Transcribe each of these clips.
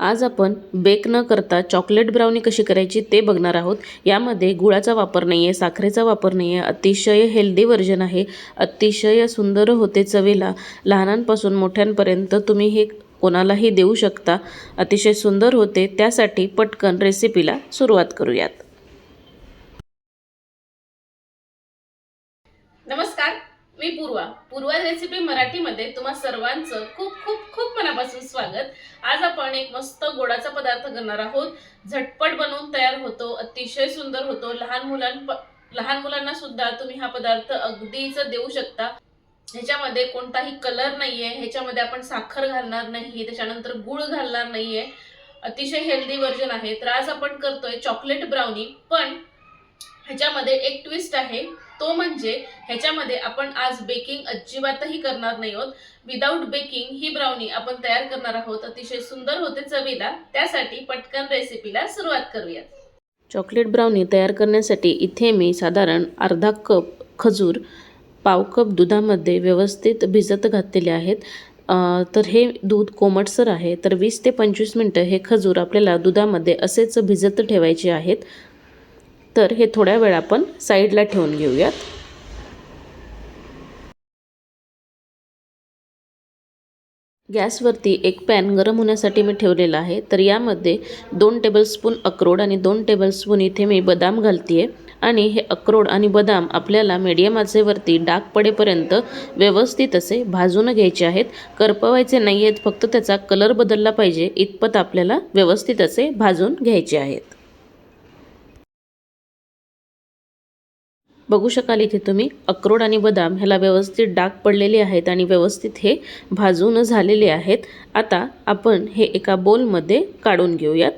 आज आपण बेक न करता चॉकलेट ब्राउनी कशी करायची ते बघणार आहोत. यामध्ये गुळाचा वापर नाही आहे साखरेचा वापर नाही आहे अतिशय हेल्दी व्हर्जन आहे. अतिशय सुंदर होते चवीला. लहानांपासून मोठ्यांपर्यंत तुम्ही हे कोणालाही देऊ शकता. अतिशय सुंदर होते त्यासाठी पटकन रेसिपीला सुरुवात करूयात. नमस्कार मी पूर्वा. पूर्वा रेसिपी मराठीमध्ये तुम्हा सर्वांचं खूप खूप खूप मनापासून स्वागत. आज आपण एक मस्त गोडाचा पदार्थ करणार आहोत. झटपट बनवून तयार होतो अतिशय सुंदर होतो. लहान मुलां लहान मुलांना सुद्धा तुम्ही हा पदार्थ अगदीच देऊ शकता. ह्याच्यामध्ये कोणताही कलर नाहीये. ह्याच्यामध्ये आपण साखर घालणार नाही. त्याच्यानंतर गुळ घालणार नाहीये. अतिशय हेल्दी व्हर्जन आहे. तर आज आपण करतोय चॉकलेट ब्राउनी पण ह्याच्यामध्ये एक ट्विस्ट आहे. तो म्हणजे ह्याच्यामध्ये आपण आज बेकिंग अजिबातही करणार नाही आहोत. विदाऊट बेकिंग ही ब्राउनी आपण तयार करणार आहोत. अतिशय सुंदर होते चवीला. त्यासाठी पटकन रेसिपीला सुरुवात करूया. चॉकलेट ब्राउनी तयार करण्यासाठी इथे मी साधारण अर्धा कप खजूर पाव कप दुधामध्ये व्यवस्थित भिजत घातलेले आहेत. तर हे दूध कोमटसर आहे. तर वीस ते पंचवीस मिनटं हे खजूर आपल्याला दुधामध्ये असेच भिजत ठेवायचे आहेत. तर हे थोड्या वेळ आपण साईडला ठेवून घेऊयात. गॅसवरती एक पॅन गरम होण्यासाठी मी ठेवलेला आहे. तर यामध्ये दोन टेबलस्पून अक्रोड आणि दोन टेबलस्पून इथे मी बदाम घालते आणि हे अक्रोड आणि बदाम आपल्याला मीडियम आचेवरती डाग पडेपर्यंत व्यवस्थित असे भाजून घ्यायचे आहेत. करपवायचे नाही आहेत फक्त त्याचा कलर बदलला पाहिजे इतपत आपल्याला व्यवस्थित असे भाजून घ्यायचे आहेत. बघू शकाल इथे तुम्ही. अक्रोड आणि बदाम ह्याला व्यवस्थित डाग पडलेले आहेत आणि व्यवस्थित हे भाजून झालेले आहेत. आता आपण हे एका बोलमध्ये काढून घेऊयात.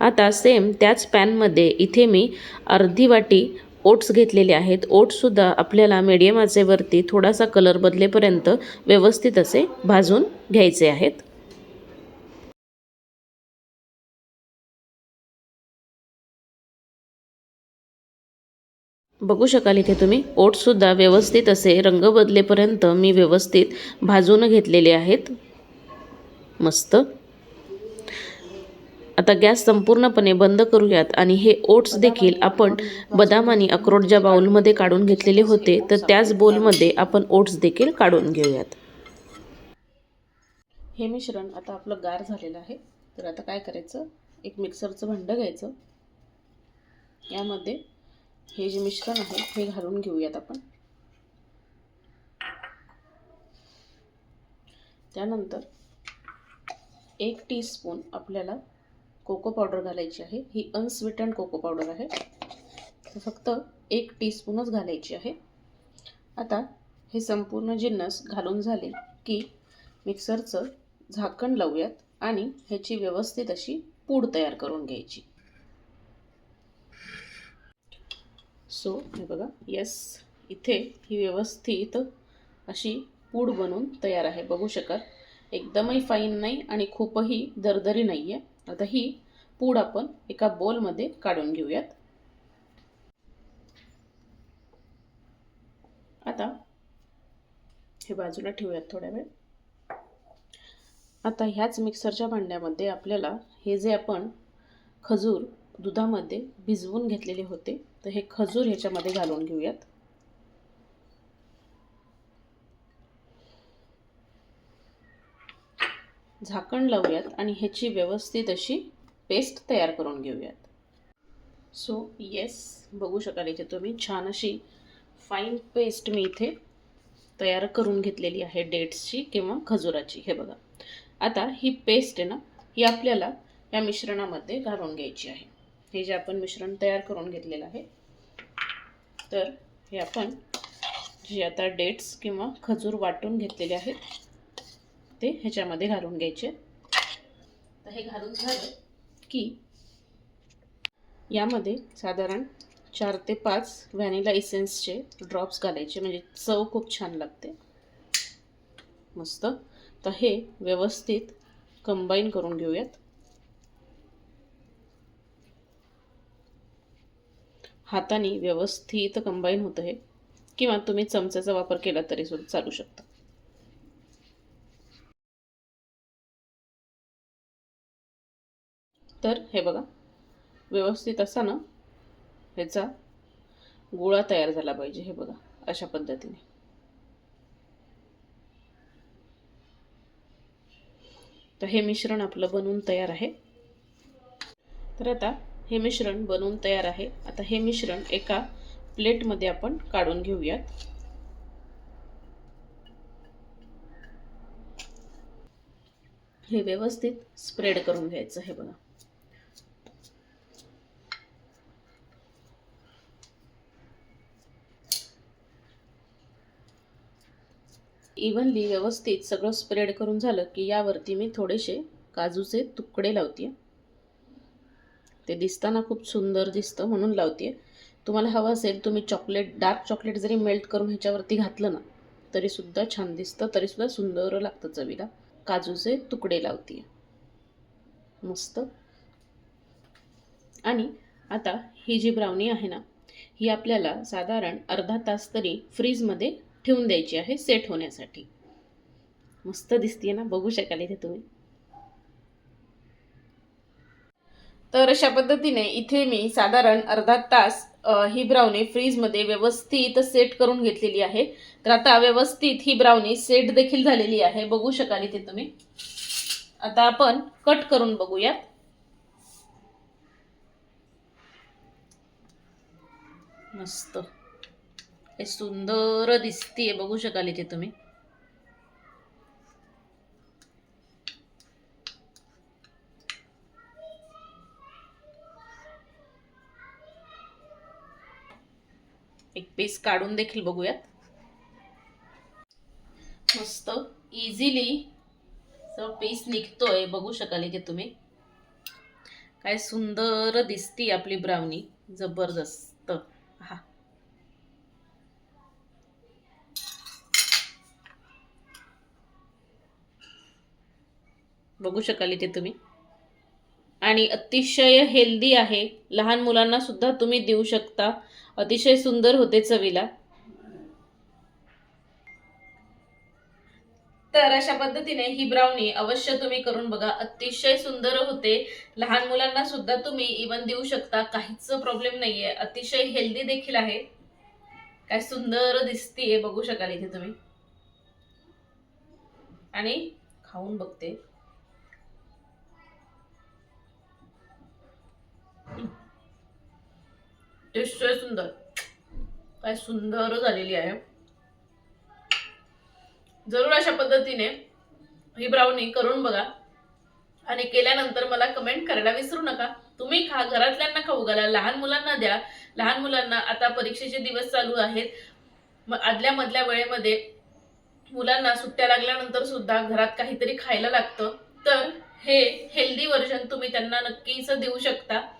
आता सेम त्याच पॅनमध्ये इथे मी अर्धी वाटी ओट्स घेतलेले आहेत. ओट्ससुद्धा आपल्याला मीडियम आचेवरती थोडासा कलर बदलेपर्यंत व्यवस्थित असे भाजून घ्यायचे आहेत. बघू शकाल इथे तुम्ही. ओट्ससुद्धा व्यवस्थित असे रंग बदलेपर्यंत मी व्यवस्थित भाजून घेतलेले आहेत. मस्त. आता गॅस संपूर्णपणे बंद करूयात आणि हे ओट्स देखील आपण बदाम आणि अक्रोड ज्या बाउलमध्ये काढून घेतलेले होते तर त्याच बोलमध्ये आपण ओट्स देखील काढून घेऊयात. हे मिश्रण आता आपलं गार झालेलं आहे. तर आता काय करायचं? एक मिक्सरचं भांडं घ्यायचं. यामध्ये हे जे मिश्रण आहे हे घालून घेऊयात आपण. त्यानंतर एक टीस्पून आपल्याला कोको पावडर घालायची आहे. ही अनस्वीटन कोको पावडर आहे. फक्त एक टीस्पूनच घालायची आहे. आता हे संपूर्ण जिन्नस घालून झाले की मिक्सरचं झाकण लावूयात आणि ह्याची व्यवस्थित अशी पूड तयार करून घ्यायची. सो हे बघा येस इथे ही व्यवस्थित अशी पूड बनून तयार आहे. बघू शकाल. एकदमही फाईन नाही आणि खूपही दरदरी नाही आहे आता ही पूड आपण एका बोलमध्ये काढून घेऊयात. आता हे बाजूला ठेवूयात थोड्या वेळ. आता ह्याच मिक्सरच्या भांड्यामध्ये आपल्याला हे जे आपण खजूर दुधामध्ये भिजवून घेतलेले होते तर हे खजूर ह्याच्यामध्ये घालून घेऊयात. झाकण लावूयात आणि ह्याची व्यवस्थित अशी पेस्ट तयार करून घेऊयात. सो येस बघू शकाल इथे तुम्ही छान अशी फाईन पेस्ट मी इथे तयार करून घेतलेली आहे डेट्सची किंवा खजुराची. हे बघा. आता ही पेस्ट आहे ना ही आपल्याला या मिश्रणामध्ये घालून घ्यायची आहे. हे जे आपण मिश्रण तयार करून घेतलेलं आहे. तर हे आपण जे आता डेट्स किंवा खजूर वाटून घेतलेले आहेत ते ह्याच्यामध्ये घालून घ्यायचे. तर हे घालून झालं की यामध्ये साधारण चार ते पाच व्हॅनिला इसेन्सचे ड्रॉप्स घालायचे म्हणजे चव खूप छान लागते. मस्त. तर हे व्यवस्थित कंबाईन करून घेऊयात. हाताने व्यवस्थित कंबाईन होतं हे. किंवा तुम्ही चमच्याचा वापर केला तरी सुद्धा चालू शकता. तर हे बघा व्यवस्थित असा ना ह्याचा गोळा तयार झाला पाहिजे हे बघा अशा पद्धतीने. तर हे मिश्रण आपलं बनवून तयार आहे. तर आता हे मिश्रण बनवून तयार आहे. आता हे मिश्रण एका प्लेटमध्ये आपण काढून घेऊयात. हे व्यवस्थित स्प्रेड करून घ्यायचं हे बघा. इव्हनली व्यवस्थित सगळं स्प्रेड करून झालं की यावरती मी थोडेसे काजूचे तुकडे लावते ते दिसताना खूप सुंदर दिसतं म्हणून लावते तुम्हाला हवं असेल तुम्ही चॉकलेट डार्क चॉकलेट जरी मेल्ट करून ह्याच्यावरती घातलं ना तरीसुद्धा छान दिसतं तरीसुद्धा सुंदर लागतं चवीला. काजूचे तुकडे लावते मस्त. आणि आता ही जी ब्राउनी आहे ना ही आपल्याला साधारण अर्धा तास तरी फ्रीजमध्ये ठेवून द्यायची आहे सेट होण्यासाठी. मस्त दिसते ना बघू शकाल इथे तुम्ही. तर अशा पद्धतीने इथे मी साधारण अर्धा तास ही ब्राउनी फ्रीजमध्ये व्यवस्थित सेट करून घेतलेली आहे. तर आता व्यवस्थित ही ब्राउनी सेट देखील झालेली आहे. बघू शकाल इथे तुम्ही. आता आपण कट करून बघूयात मस्त. हे सुंदर दिसतीये. बघू शकाल इथे तुम्ही. एक पीस काढून देखील बघूयात. मस्त इझिली सगळं पीस निघतोय बघू शकाल इथे तुम्ही. काय सुंदर दिसती आपली ब्राउनी जबरदस्त. हा बघू शकाल इथे तुम्ही. आणि अतिशय हेल्दी आहे. लहान मुलांना सुद्धा तुम्ही देऊ शकता. अतिशय सुंदर होते चवीला. तर अशा पद्धतीने ही ब्राउनी अवश्य तुम्ही करून बघा. अतिशय सुंदर होते. लहान मुलांना सुद्धा तुम्ही इवन देऊ शकता. काहीच प्रॉब्लेम नाहीये. अतिशय हेल्दी देखील आहे. काय सुंदर दिसतीये. बघू शकाल इथे तुम्ही. आणि खाऊन बघते. अतिशय सुंदर. काय सुंदर झालेली आहे. जरूर अशा पद्धतीने ही ब्राउनी करून बघा. आणि केल्यानंतर मला कमेंट करायला विसरू नका. तुम्ही खा घरातल्यांना खाऊ घाला लहान मुलांना द्या. लहान मुलांना आता परीक्षेचे दिवस चालू आहेत. मग आदल्या मधल्या वेळेमध्ये मुलांना सुट्ट्या लागल्यानंतर सुद्धा घरात काहीतरी खायला लागतं. तर हे हेल्दी व्हर्जन तुम्ही त्यांना नक्कीच देऊ शकता.